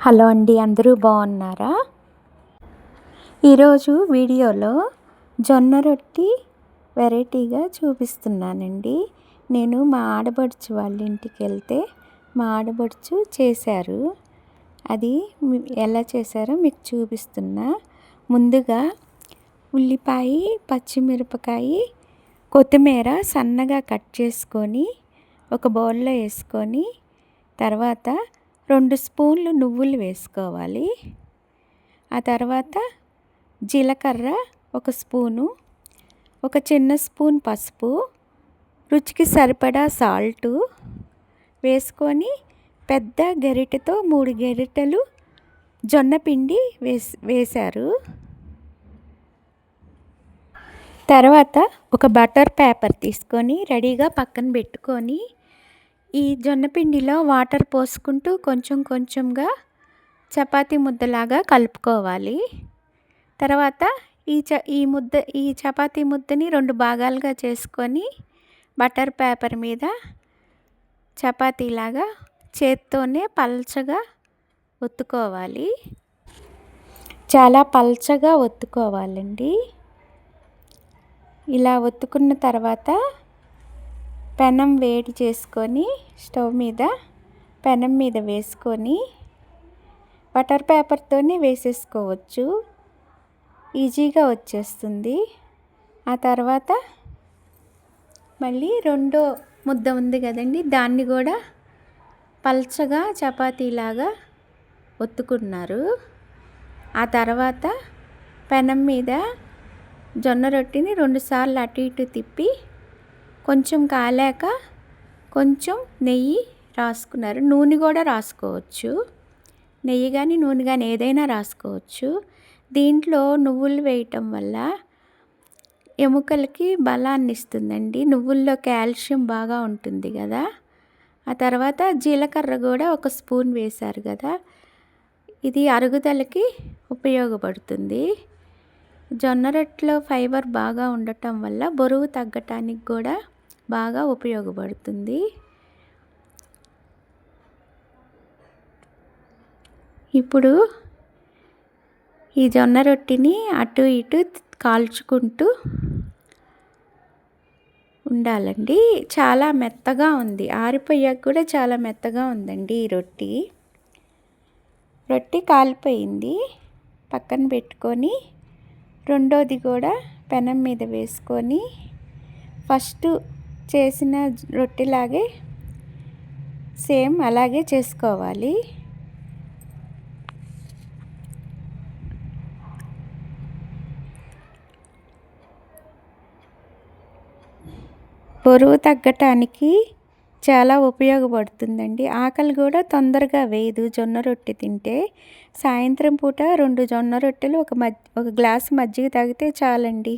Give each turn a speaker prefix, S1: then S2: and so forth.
S1: Hello అండి అందరూ బాగున్నారా? ఈరోజు వీడియోలో జొన్న రొట్టి వెరైటీగా చూపిస్తున్నానండి. నేను మా ఆడబడుచు వాళ్ళ ఇంటికి వెళ్తే మా ఆడబడుచు చేశారు. అది ఎలా చేశారో మీకు చూపిస్తున్నా. ముందుగా ఉల్లిపాయ పచ్చిమిరపకాయ కొత్తిమీర సన్నగా కట్ చేసుకొని ఒక బౌల్లో వేసుకొని తర్వాత రెండు స్పూన్లు నువ్వులు వేసుకోవాలి. ఆ తర్వాత జీలకర్ర ఒక స్పూను ఒక చిన్న స్పూన్ పసుపు రుచికి సరిపడా సాల్టు వేసుకొని పెద్ద గరిటెతో మూడు గరిటెలు జొన్న పిండి వేసి వేశారు. తర్వాత ఒక బటర్ పేపర్ తీసుకొని రెడీగా పక్కన పెట్టుకొని ఈ జొన్నపిండిలో వాటర్ పోసుకుంటూ కొంచెం కొంచెంగా చపాతీ ముద్దలాగా కలుపుకోవాలి. తర్వాత ఈ చ ఈ ముద్ద ఈ చపాతీ ముద్దని రెండు భాగాలుగా చేసుకొని బటర్ పేపర్ మీద చపాతీలాగా చేత్తోనే పల్చగా ఒత్తుకోవాలి. చాలా పల్చగా ఒత్తుకోవాలండి. ఇలా ఒత్తుకున్న తర్వాత పెనం వేడి చేసుకొని స్టవ్ మీద పెనం మీద వేసుకొని బటర్ పేపర్తోనే వేసేసుకోవచ్చు. ఈజీగా వచ్చేస్తుంది. ఆ తర్వాత మళ్ళీ రెండో ముద్ద ఉంది కదండి దాన్ని కూడా పల్చగా చపాతీలాగా ఒత్తుకున్నారు. ఆ తర్వాత పెనం మీద జొన్న రొట్టిని రెండుసార్లు అటు ఇటు తిప్పి కొంచెం కాలాక కొంచెం నెయ్యి రాసుకున్నారు. నూనె కూడా రాసుకోవచ్చు. నెయ్యి కానీ నూనె కానీ ఏదైనా రాసుకోవచ్చు. దీంట్లో నువ్వులు వేయటం వల్ల ఎముకలకి బలాన్ని ఇస్తుందండి. నువ్వుల్లో కాల్షియం బాగా ఉంటుంది కదా. ఆ తర్వాత జీలకర్ర కూడా ఒక స్పూన్ వేశారు కదా. ఇది అరుగుదలకి ఉపయోగపడుతుంది. జొన్న రొట్టెలో ఫైబర్ బాగా ఉండటం వల్ల బరువు తగ్గటానికి కూడా బాగా ఉపయోగపడుతుంది. ఇప్పుడు ఈ జొన్న రొట్టిని అటు ఇటు కాల్చుకుంటూ ఉండాలండి. చాలా మెత్తగా ఉంది. ఆరిపోయాక కూడా చాలా మెత్తగా ఉందండి ఈ రొట్టి. రొట్టి కాలిపోయింది. పక్కన పెట్టుకొని రెండోది కూడా పెనం మీద వేసుకొని ఫస్ట్ చేసిన రొట్టెలాగే సేమ్ అలాగే చేసుకోవాలి. బరువు తగ్గటానికి చాలా ఉపయోగపడుతుందండి. ఆకలి కూడా తొందరగా వేయదు. జొన్న రొట్టె తింటే సాయంత్రం పూట రెండు జొన్న రొట్టెలు ఒక మజ్జి ఒక గ్లాస్ మజ్జిగ తాగితే చాలండి.